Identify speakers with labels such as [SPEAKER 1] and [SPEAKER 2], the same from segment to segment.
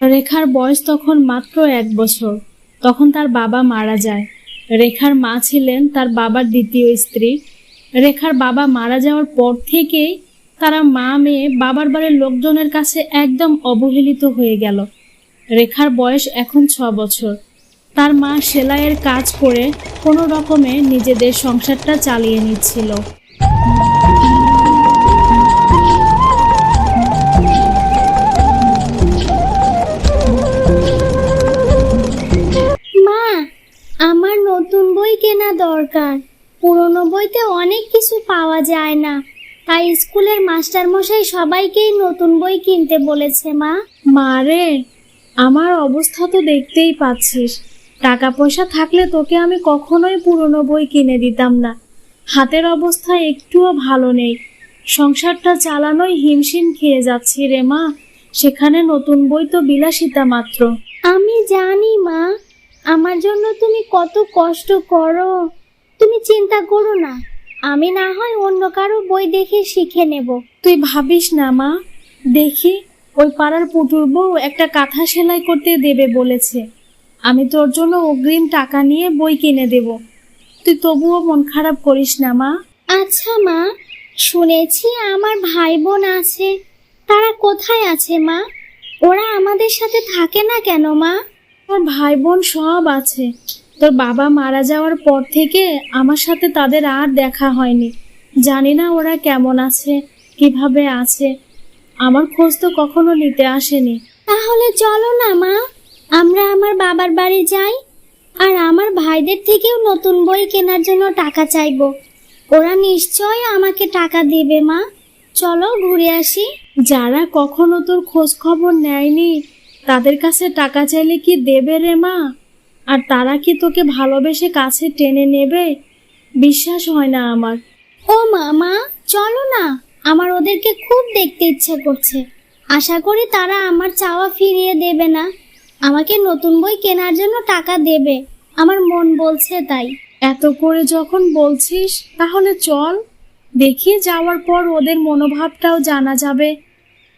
[SPEAKER 1] রেখার বয়স তখন মাত্র এক বছর। তখন তার বাবা মারা যায়। রেখার মা ছিলেন তার বাবার দ্বিতীয় স্ত্রী। রেখার বাবা মারা যাওয়ার পর থেকেই তারা মা মেয়ে বাবার বাড়ির লোকজনের কাছে একদম অবহেলিত হয়ে গেল। রেখার বয়স এখন ছ বছর। তার মা সেলাইয়ের কাজ করে কোনো রকমে নিজেদের সংসারটা চালিয়ে নিচ্ছিল।
[SPEAKER 2] পাওয়া যায় না। তাই স্কুলের মাস্টার মশাই সবাইকেই নতুন বই কিনতে বলেছে মা।
[SPEAKER 1] মা রে আমার অবস্থা তো দেখতেই পাচ্ছিস। টাকা পয়সা থাকলে তোকে আমি কখনোই পুরনো বই কিনে দিতাম না। হাতের অবস্থা একটুও ভালো নেই। সংসারটা চালানোই হিমশিম খেয়ে যাচ্ছি রে মা। সেখানে নতুন বই তো বিলাসিতা মাত্র।
[SPEAKER 2] আমি জানি মা। আমার জন্য তুমি কত কষ্ট করো। তুমি চিন্তা করো না। আমি না হয় অন্য কারও বই দেখে শিখে নেব।
[SPEAKER 1] তুই ভাবিস না মা? দেখি ওই পাড়ার পুটুর বউ একটা কাঁথা সেলাই করতে দেবে বলেছে। আমি তোর জন্য অগ্রিম টাকা নিয়ে বই কিনে দেব। তুই তবুও মন খারাপ করিস না মা।
[SPEAKER 2] আচ্ছা মা। শুনেছি আমার ভাই বোন আছে। তারা কোথায় আছে মা? ওরা আমাদের সাথে থাকে না কেন মা?
[SPEAKER 1] তোর ভাই বোন সব আছে। তোর বাবা মারা যাওয়ার পর থেকে আমার সাথে তাদের আর দেখা হয়নি। জানি না ওরা কেমন আছে কীভাবে আছে। আমার খোঁজ তো কখনো নিতে আসেনি।
[SPEAKER 2] তাহলে চলো না মা। আমরা আমার বাবার বাড়ি যাই আর আমার ভাইদের থেকেও নতুন বই কেনার জন্য টাকা চাইব। ওরা নিশ্চয় আমাকে টাকা দেবে মা। চলো ঘুরে আসি।
[SPEAKER 1] যারা কখনো তোর খোঁজ খবর নেয়নি তাদের কাছে টাকা চাইলে কি দেবে রে মা? আর তারা কি তোকে ভালোবেসে কাছে টেনে নেবে? বিশ্বাস হয় না আমার।
[SPEAKER 2] ও মা মা চলো না। আমার ওদেরকে খুব দেখতে ইচ্ছে করছে। আশা করি তারা আমার চাওয়া ফিরিয়ে দেবে না। আমাকে নতুন বই কেনার জন্য টাকা দেবে। আমার মন বলছে তাই।
[SPEAKER 1] এত করে যখন বলছিস তাহলে চল। দেখি যাওয়ার পর ওদের মনোভাবটাও জানা যাবে।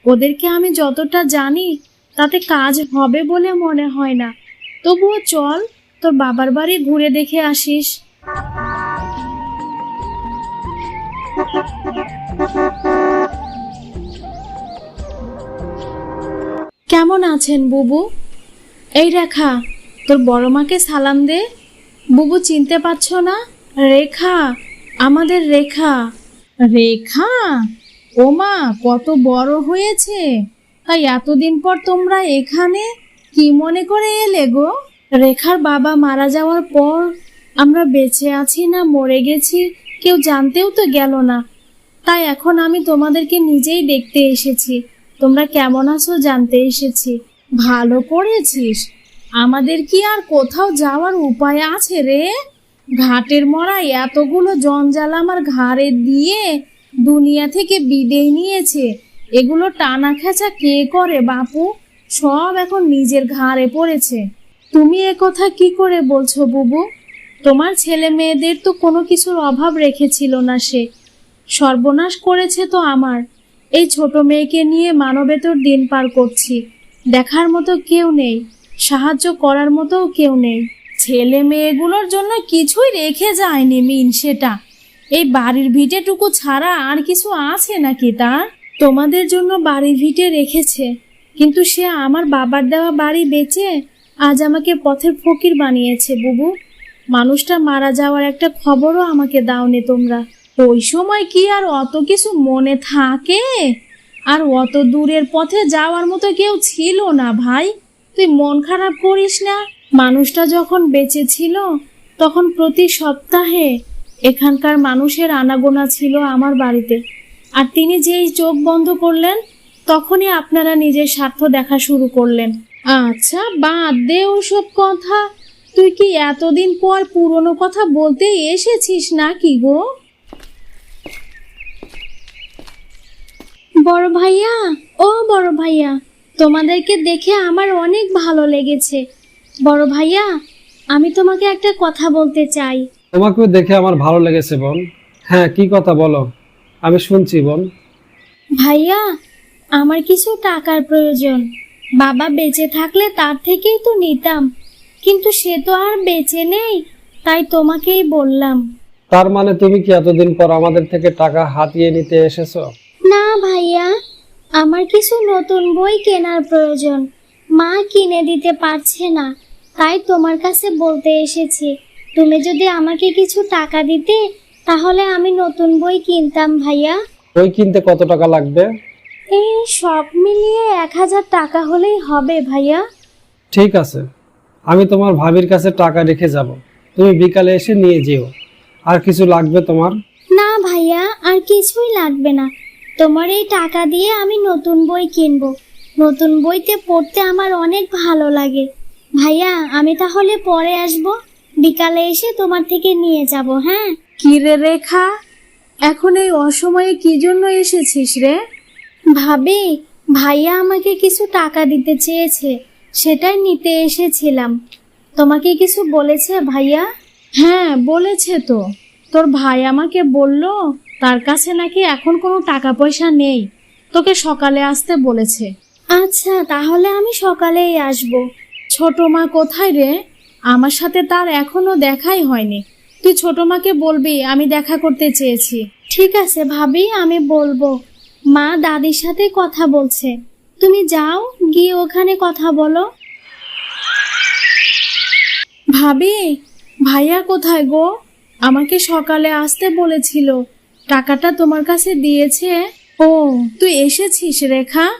[SPEAKER 1] ওদেরকে আমি যতটা জানি তাতে কাজ হবে বলে মনে হয় না। তবুও চল, তোর বাবার বাড়ি ঘুরে দেখে আসিস। কেমন আছেন বুবু? এই রেখা, তোর বড় মাকে সালাম দে। বুবু, চিনতে পারছ না? রেখা, আমাদের রেখা। রেখা? ও মা কত বড় হয়েছে। তাই এতদিন পর তোমরা এখানে? কি মনে করে এলে গো? রেখার বাবা মারা যাওয়ার পর আমরা বেঁচে আছি না মরে গেছি, কেউ জানতেও তো গেল না। তাই এখন আমি তোমাদেরকে নিজেই দেখতে এসেছি। তোমরা কেমন আছো জানতে এসেছি। ভালো করেছিস। আমাদের কি আর কোথাও যাওয়ার উপায় আছে রে? ঘাটের মরা এতগুলো জঞ্জাল আমার ঘাড়ে দিয়ে দুনিয়া থেকে বিদেয় নিয়েছে। এগুলো টানা খেঁচা কে করে বাপু? সব এখন নিজের ঘাড়ে পড়েছে। তুমি এ কথা কি করে বলছো, বুবু? তোমার ছেলে মেয়েদের তো কোনো কিছুর অভাব রেখেছিল না সে। সর্বনাশ করেছে তো আমার। এই ছোট মেয়েকে নিয়ে মানবেতর দিন পার করছি। দেখার মতো কেউ নেই। সাহায্য করার মতোও কেউ নেই। ছেলে মেয়েগুলোর জন্য কিছুই রেখে যায়নি মিন সেটা। এই বাড়ির ভিটেটুকু ছাড়া আর কিছু আছে নাকি তার? তোমাদের জন্য বাড়ির ভিটে রেখেছে। কিন্তু সে আমার বাবার দেওয়া বাড়ি বেচে আজ আমাকে পথের ফকির বানিয়েছে, বুবু। মানুষটা মারা যাওয়ার একটা খবরও আমাকে দাওনি তোমরা। ওই সময় কি আর অত কিছু মনে থাকে? আর অত দূরের পথে যাওয়ার মতো কেউ ছিল না, ভাই। তুই মন খারাপ করিস না। মানুষটা যখন বেঁচে ছিল তখন প্রতি সপ্তাহে এখানকার মানুষের আনাগোনা ছিল আমার বাড়িতে। আর তিনি যেই চোখ বন্ধ করলেন তখনই আপনারা নিজের স্বার্থ দেখা শুরু করলেন। আচ্ছা বাদ দে ওসব কথা। তুই কি এতদিন পর পুরনো কথা বলতে এসেছিস না কি গো?
[SPEAKER 2] বড় ভাইয়া ও বড় ভাইয়া তোমাদেরকে দেখে আমার অনেক ভালো লেগেছে। বড় ভাইয়া আমি তোমাকে একটা কথা বলতে চাই।
[SPEAKER 3] তোমাকেও দেখে আমার ভালো লেগেছে বোন। হ্যাঁ কি কথা বলো? আমি শুনছি বোন।
[SPEAKER 2] ভাইয়া আমার কিছু টাকার প্রয়োজন।
[SPEAKER 1] বাবা বেঁচে থাকলে তার থেকেই তো নিতাম। কিন্তু সে তো আর বেঁচে নেই তাই তোমাকেই বললাম।
[SPEAKER 3] তার মানে তুমি কি এতদিন পর আমাদের থেকে টাকা হাতিয়ে নিতে এসেছ?
[SPEAKER 1] না ভাইয়া আমার কিছু নতুন বই কেনার প্রয়োজন। মা কিনে দিতে পারছে না তাই তোমার কাছে বলতে এসেছি তুমি যদি আমাকে কিছু টাকা দিতে তাহলে আমি নতুন বই কিনতাম ভাইয়া।
[SPEAKER 3] বই কিনতে কত টাকা লাগবে?
[SPEAKER 1] এই সব মিলিয়ে এক হাজার টাকা হলেই হবে ভাইয়া।
[SPEAKER 3] ঠিক আছে। আমি তোমার ভাবির কাছে টাকা রেখে যাব। তুমি বিকালে এসে নিয়ে যেও। আর কিছু লাগবে তোমার?
[SPEAKER 1] না ভাইয়া আর কিছুই লাগবে না। তোমার এই টাকা দিয়ে আমি নতুন বই কিনবো। নতুন বইতে পড়তে আমার অনেক ভালো লাগে। ভাইয়া আমি তাহলে পরে আসব। বিকালে এসে তোমার থেকে নিয়ে যাব হ্যাঁ?
[SPEAKER 4] কি রে রেখা এখন এই অসময়ে কি জন্য এসেছিস রে?
[SPEAKER 1] ভাবি ভাইয়া আমাকে কিছু টাকা দিতে চেয়েছে সেটাই নিতে এসেছিলাম। তোমাকে কিছু বলেছে ভাইয়া?
[SPEAKER 4] হ্যাঁ বলেছে তো। তোর ভাই আমাকে বলল তার কাছে নাকি এখন কোনো টাকা পয়সা নেই। তোকে সকালে আসতে বলেছে।
[SPEAKER 1] আচ্ছা তাহলে আমি সকালেই আসব।
[SPEAKER 4] ছোট মা কোথায় রে? আমার সাথে তার এখনও দেখাই হয়নি। তুই ছোট মাকে বলবি আমি দেখা করতে চেয়েছি।
[SPEAKER 1] ঠিক আছে ভাবি আমি বলব। মা দাদির সাথে কথা বলছে। তুমি যাও গিয়ে ওখানে কথা বলো।
[SPEAKER 4] ভাবি ভাইয়া কোথায় গো? আমাকে সকালে আসতে বলেছিল। টাকাটা তোমার কাছে দিয়েছে। ও তুই এসেছিস রেখা?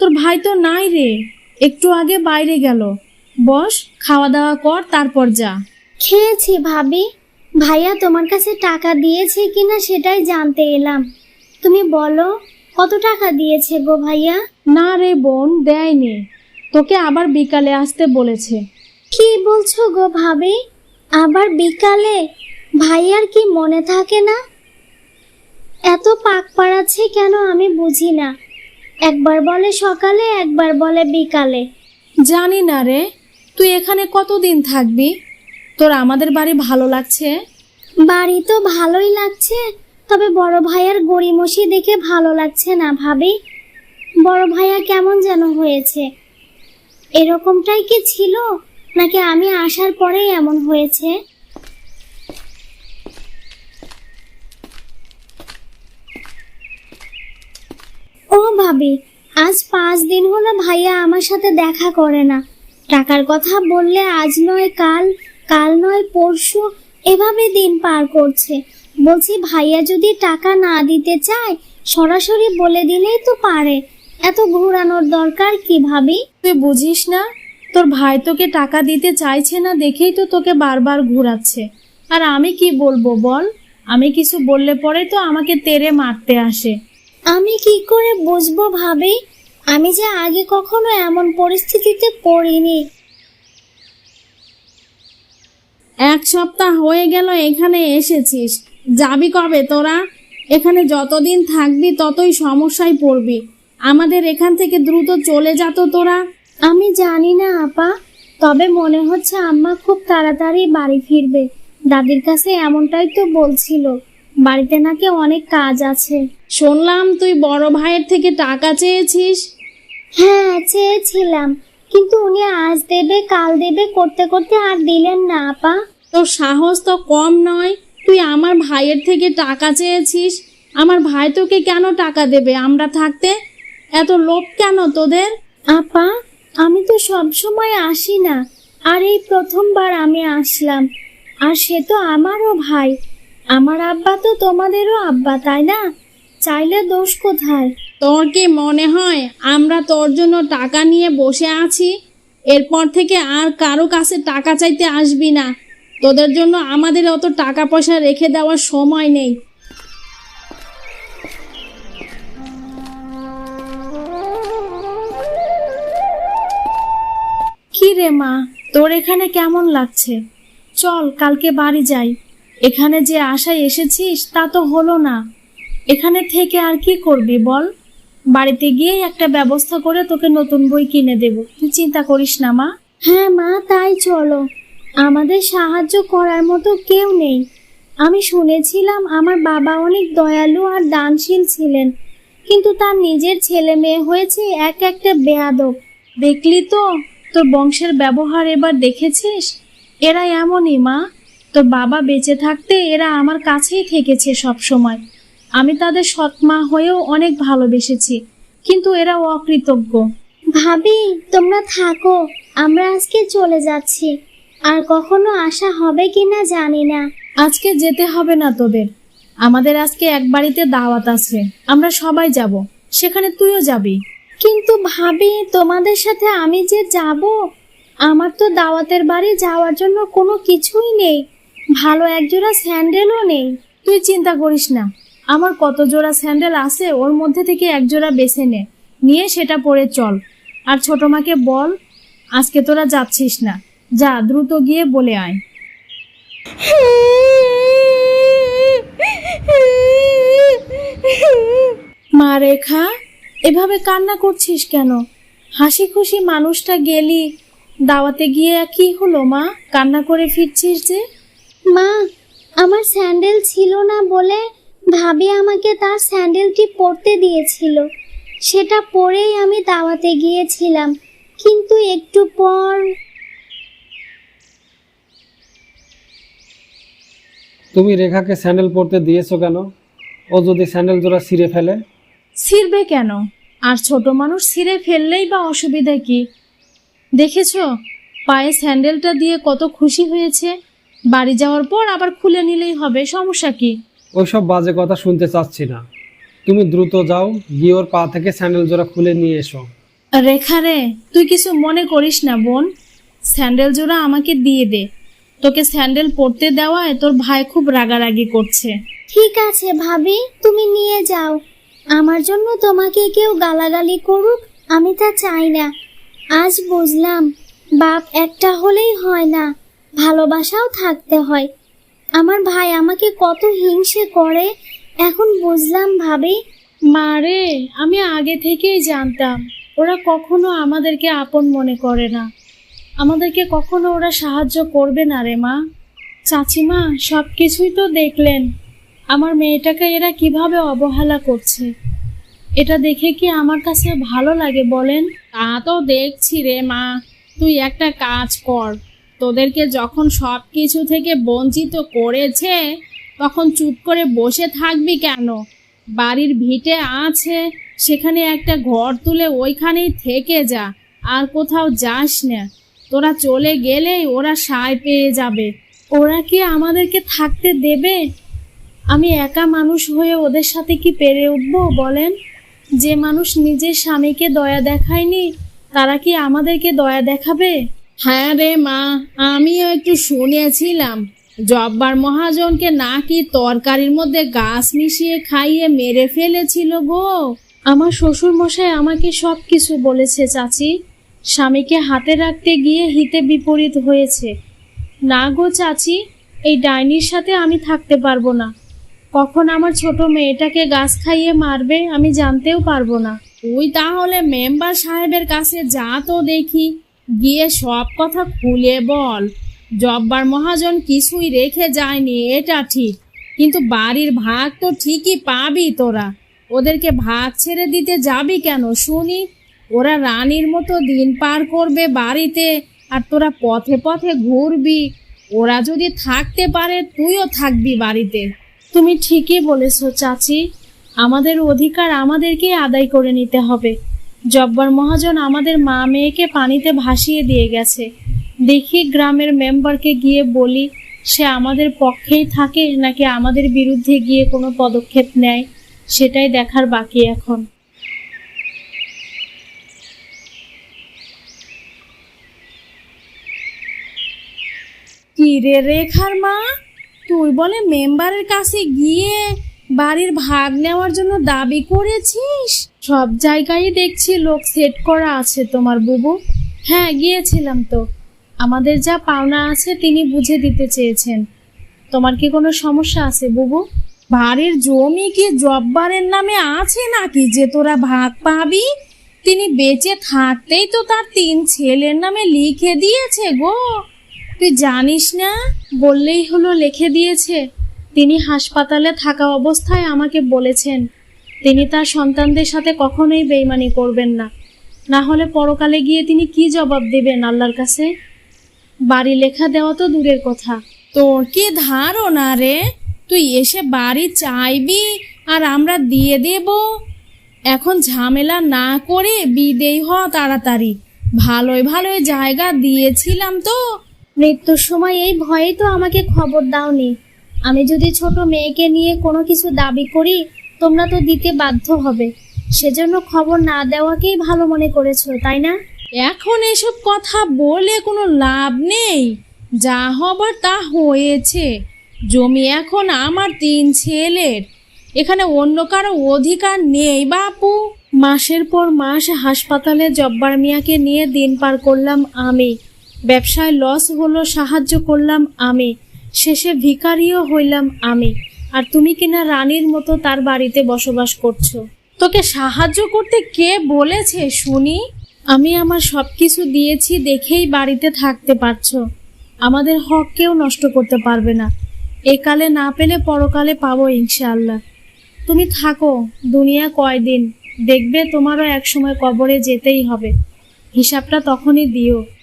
[SPEAKER 4] তোর ভাই তো নাই রে। একটু আগে বাইরে গেল। বস খাওয়া দাওয়া কর তারপর যা।
[SPEAKER 1] খেয়েছি ভাবি। ভাইয়া তোমার কাছে টাকা দিয়েছে কিনা সেটাই জানতে এলাম। তুমি বলো কত টাকা দিয়েছে গো ভাইয়া?
[SPEAKER 4] না রে বোন দেয়নি। তোকে আবার বিকালে আসতে বলেছে।
[SPEAKER 1] কি বলছো গো ভাবি? আবার বিকালে? ভাইয়ার কি মনে থাকে না? এত পাক পাড়াচ্ছে কেন আমি বুঝি না। একবার বলে সকালে একবার বলে বিকালে।
[SPEAKER 4] জানি না রে তুই এখানে কতদিন থাকবি? তোর আমাদের বাড়ি ভালো লাগছে?
[SPEAKER 1] বাড়ি তো ভালোই লাগছে তবে বড় ভাইয়ার গড়িমসি দেখে ভালো লাগছে না, ভাবি। বড় ভাইয়া কেমন যেন হয়েছে। এরকমটাই কি ছিল, নাকি আমি আসার পরেই এমন হয়েছে? ও ভাবি, আজ পাঁচ দিন হলো ভাইয়া আমার সাথে দেখা করে না। টাকার কথা বললে আজ নয়, কাল কাল নয়, পরশু, এভাবে দিন পার করছে। বলছি ভাইয়া যদি টাকা না দিতে চায় সরাসরি বলে দিলেই তো পারে। এত ঘোরানোর দরকার কি ভাবি?
[SPEAKER 4] তুই বুঝিস না তোর ভাই তোকে টাকা দিতে চাইছে না দেখেই তো তোকে বারবার ঘুরাচ্ছে। আর আমি কি বলব বল? আমি কিছু বললে পরে তো আমাকে তেরে মারতে আসে।
[SPEAKER 1] আমি কি করে বুঝব ভাবি? আমি যে আগে কখনো এমন পরিস্থিতিতে পড়িনি।
[SPEAKER 4] এক সপ্তাহ হয়ে গেল এখানে এসেছিস। যাবি কবে তোরা? এখানে যতদিন থাকবি ততই সমস্যায় পড়বি। আমাদের এখান থেকে দ্রুত চলে যাতো তোরা।
[SPEAKER 1] আমি জানি না আপা। তবে মনে হচ্ছে আম্মা খুব তাড়াতাড়ি বাড়ি ফিরবে। দাদির কাছে এমনটাই তো বলছিল। বাড়িতে নাকি অনেক কাজ আছে।
[SPEAKER 4] শুনলাম তুই বড় ভাইয়ের থেকে টাকা চেয়েছিস।
[SPEAKER 1] হ্যাঁ চেয়েছিলাম। কিন্তু উনি আজ দেবে কাল দেবে করতে করতে আর দিলেন না আপা।
[SPEAKER 4] তোর সাহস তো কম নয়। তুই আমার ভাইয়ের থেকে টাকা চেয়েছিস? আমার ভাই তোকে কেন টাকা দেবে? আমরা থাকতে এত লোভ কেন তোদের?
[SPEAKER 1] আপা আমি তো সব সময় আসি না। আর এই প্রথমবার আমি আসলাম। আর সে তো আমারও ভাই। আমার আব্বা তো তোমাদেরও আব্বা তাই না? চাইলে দোষ কোথায়?
[SPEAKER 4] তোর কি মনে হয় আমরা তোর জন্য টাকা নিয়ে বসে আছি? এরপর থেকে আর কারও কাছে টাকা চাইতে আসবি না। তোদের জন্য আমাদের অত টাকা পয়সা রেখে দেওয়ার সময় নেই। কি রে মা তোর এখানে কেমন লাগছে? চল কালকে বাড়ি যাই। এখানে যে আশায় এসেছিস তা তো হলো না। এখানে থেকে আর কি করবি বল? বাড়িতে গিয়ে একটা ব্যবস্থা করে তোকে নতুন বই কিনে দেব। তুই চিন্তা করিস না মা।
[SPEAKER 1] হ্যাঁ মা তাই চলো। আমাদের সাহায্য করার মতো কেউ নেই। আমি শুনেছিলাম আমার বাবা অনেক দয়ালু আর দানশীল ছিলেন, কিন্তু তার নিজের ছেলে মেয়ে হয়েছে এক একটা বেয়াদব। দেখলি তো, তোর বংশের ব্যবহার এবার দেখেছিস? এরা এমনই, মা। তোর বাবা বেঁচে থাকতে এরা আমার কাছেই থেকেছে সব সময় আমি তাদের সৎ মা হয়েও অনেক ভালোবেসেছি, কিন্তু এরা অকৃতজ্ঞ।
[SPEAKER 2] ভাবি, তোমরা থাকো, আমরা আজকে চলে যাচ্ছি। আর কখনো আসা হবে কিনা জানি না।
[SPEAKER 1] আজকে যেতে হবে না তোদের। আমাদের আজকে এক বাড়িতে দাওয়াত আছে। আমরা সবাই যাব। সেখানে তুইও যাবি।
[SPEAKER 2] কিন্তু ভাবি তোমাদের সাথে আমি যে যাব? আমার তো দাওয়াতের বাড়ি যাওয়ার জন্য কোনো কিছুই নেই। ভালো একজোড়া স্যান্ডেলও নেই।
[SPEAKER 1] তুই চিন্তা করিস না। আমার কত জোড়া স্যান্ডেল আছে ওর মধ্যে থেকে এক জোড়া বেছে নে। নিয়ে সেটা পরে চল। আর ছোট মাকে বল আজকে তোরা যাচ্ছিস না। যা, দ্রুত গিয়ে বলে আয়। মা রেখা, এভাবে কান্না করছিস কেন? হাসি খুশি মানুষটা গেলি, দাওয়াতে গিয়ে কি হলো মা? কান্না করে ফিরছিস যে?
[SPEAKER 2] মা, আমার স্যান্ডেল ছিল না বলে ভাবি আমাকে তার স্যান্ডেলটি পরতে দিয়েছিল। সেটা পরেই আমি দাওয়াতে গিয়েছিলাম। কিন্তু একটু পর
[SPEAKER 3] তুমি রেখাকে স্যান্ডেল পরতে দিয়েছ কেন? ও যদি স্যান্ডেল জোড়া ছিঁড়ে ফেলে?
[SPEAKER 1] ছিঁড়বে কেন? আর ছোট মানুষ ছিঁড়ে ফেললেই বা অসুবিধা কি? দেখেছ? পায়ে স্যান্ডেলটা দিয়ে কত খুশি হয়েছে। বাড়ি যাওয়ার পর আবার খুলে নিলেই হবে সমস্যা কি?
[SPEAKER 3] ওইসব বাজে কথা শুনতে চাচ্ছি না। তুমি দ্রুত যাও গিয়ে ওর পা থেকে স্যান্ডেল জোড়া খুলে নিয়ে এসো।
[SPEAKER 1] রেখা রে তুই কিছু মনে করিস না বোন। স্যান্ডেল জোড়া আমাকে দিয়ে দে। তোকে স্যান্ডেল পরতে দেওয়ায় তোর ভাই খুব রাগারাগি করছে।
[SPEAKER 2] ঠিক আছে ভাবি তুমি নিয়ে যাও। আমার জন্য তোমাকে কেউ গালাগালি করুক আমি তা চাই না। আজ বুঝলাম বাপ একটা হলেই হয় না ভালোবাসাও থাকতে হয়। আমার ভাই আমাকে কত হিংসে করে এখন বুঝলাম ভাবি।
[SPEAKER 1] মা রে আমি আগে থেকেই জানতাম ওরা কখনো আমাদেরকে আপন মনে করে না। আমাদেরকে কখনো ওরা সাহায্য করবে না রে মা। চাচিমা সব কিছুই তো দেখলেন। আমার মেয়েটাকে এরা কীভাবে অবহেলা করছে? এটা দেখে কি আমার কাছে ভালো লাগে বলেন? তা তো দেখছি রে মা। তুই একটা কাজ কর। তোদেরকে যখন সব কিছু থেকে বঞ্চিত করেছে, তখন চুপ করে বসে থাকবি কেন? বাড়ির ভিটে আছে, সেখানে একটা ঘর তুলে ওইখানেই থেকে যা। আর কোথাও যাস না। তোরা চলে গেলেই ওরা সায় পেয়ে যাবে। ওরা কি আমাদেরকে থাকতে দেবে? আমি একা মানুষ হয়ে ওদের সাথে কি পেরে উঠব বলেন? যে মানুষ নিজের স্বামীকে দয়া দেখায়নি, তারা কি আমাদেরকে দয়া দেখাবে? হ্যাঁ রে মা, আমিও একটু শুনেছিলাম। জব্বার মহাজনকে নাকি তরকারির মধ্যে গাছ মিশিয়ে খাইয়ে মেরে ফেলেছিল গো। আমার শ্বশুর মশাই আমাকে সব কিছু বলেছে, চাচি। স্বামীকে হাতে রাখতে গিয়ে হিতে বিপরীত হয়েছে। না গো চাচি, এই ডাইনির সাথে আমি থাকতে পারব না। কখন আমার ছোট মেয়েটাকে গাছ খাইয়ে মারবে আমি জানতেও পারব না। তুই তাহলে মেম্বার সাহেবের কাছে যা তো দেখি। গিয়ে সব কথা খুলে বল। জব্বার মহাজন কিছুই রেখে যায়নি, এটা ঠিক। কিন্তু বাড়ির ভাগ তো ঠিকই পাবি তোরা। ওদেরকে ভাগ ছেড়ে দিতে যাবি কেন শুনি? ওরা রানীর মতো দিন পার করবে বাড়িতে, আর তোরা পথে পথে ঘুরবি। ওরা যদি থাকতে পারে, তুইও থাকবি বাড়িতে। তুমি ঠিকই বলেছ, চাচি। আমাদের অধিকার আমাদেরকেই আদায় করে নিতে হবে। জব্বার মহাজন আমাদের মা মেয়েকে পানিতে ভাসিয়ে দিয়ে গেছে। দেখি গ্রামের মেম্বারকে গিয়ে বলি, সে আমাদের পক্ষেই থাকে নাকি আমাদের বিরুদ্ধে গিয়ে কোনো পদক্ষেপ নেয়? সেটাই দেখার বাকি এখন। কি রে রেখার মা তুই বলে মেম্বারের কাছে গিয়ে বাড়ির ভাগ নেওয়ার জন্য দাবি করেছিস? সব জায়গায় দেখছি লোক সেট করা আছে তোমার বুবু। হ্যাঁ গিয়েছিলাম তো। আমাদের যা পাওনা আছে তিনি বুঝে দিতে চেয়েছেন। তোমার কি কোনো সমস্যা আছে বুবু? বাড়ির জমি কি জব্বারের নামে আছে নাকি যে তোরা ভাগ পাবি? তিনি বেঁচে থাকতেই তো তার তিন ছেলের নামে লিখে দিয়েছে গো। তুই জানিস না? বললেই হলো লিখে দিয়েছে। তিনি হাসপাতালে থাকা অবস্থায় আমাকে বলেছেন, তিনি তার সন্তানদের সাথে কখনোই বেইমানি করবেন না। না হলে পরকালে গিয়ে তিনি কি জবাব দেবেন আল্লাহর কাছে? বাড়ি লেখা দেওয়া তো দূরের কথা। তোর কি ধারণা রে? তুই এসে বাড়ি চাইবি আর আমরা দিয়ে দেব? এখন ঝামেলা না করে বিদেই হ তাড়াতাড়ি। ভালোই ভালোই জায়গা দিয়েছিলাম তো।
[SPEAKER 2] মৃত্যুর সময় এই ভয়েই তো আমাকে খবর দাওনি। আমি যদি ছোট মেয়েকে নিয়ে কোনো কিছু দাবি করি তোমরা তো দিতে বাধ্য হবে। সেজন্য খবর না দেওয়াকেই ভালো মনে করেছ তাই না?
[SPEAKER 1] এখন এসব কথা বলে কোনো লাভ নেই। যা হবার তা হয়েছে। জমি এখন আমার তিন ছেলের। এখানে অন্য কারও অধিকার নেই বাপু। মাসের পর মাস হাসপাতালে জব্বার মিয়াকে নিয়ে দিন পার করলাম আমি। ব্যবসায় লস হলো, সাহায্য করলাম আমি। শেষে ভিখারিও হইলাম আমি। আর তুমি কিনা রানীর মতো তার বাড়িতে বসবাস করছ। তোকে সাহায্য করতে কে বলেছে, শুনি? আমি আমার সব কিছু দিয়েছি দেখেই বাড়িতে থাকতে পারছ। আমাদের হক কেউ নষ্ট করতে পারবে না। একালে না পেলে পরকালে পাবো ইনশাআল্লাহ। তুমি থাকো, দুনিয়া কয়দিন? দেখবে তোমারও একসময় কবরে যেতেই হবে। হিসাবটা তখনই দিও।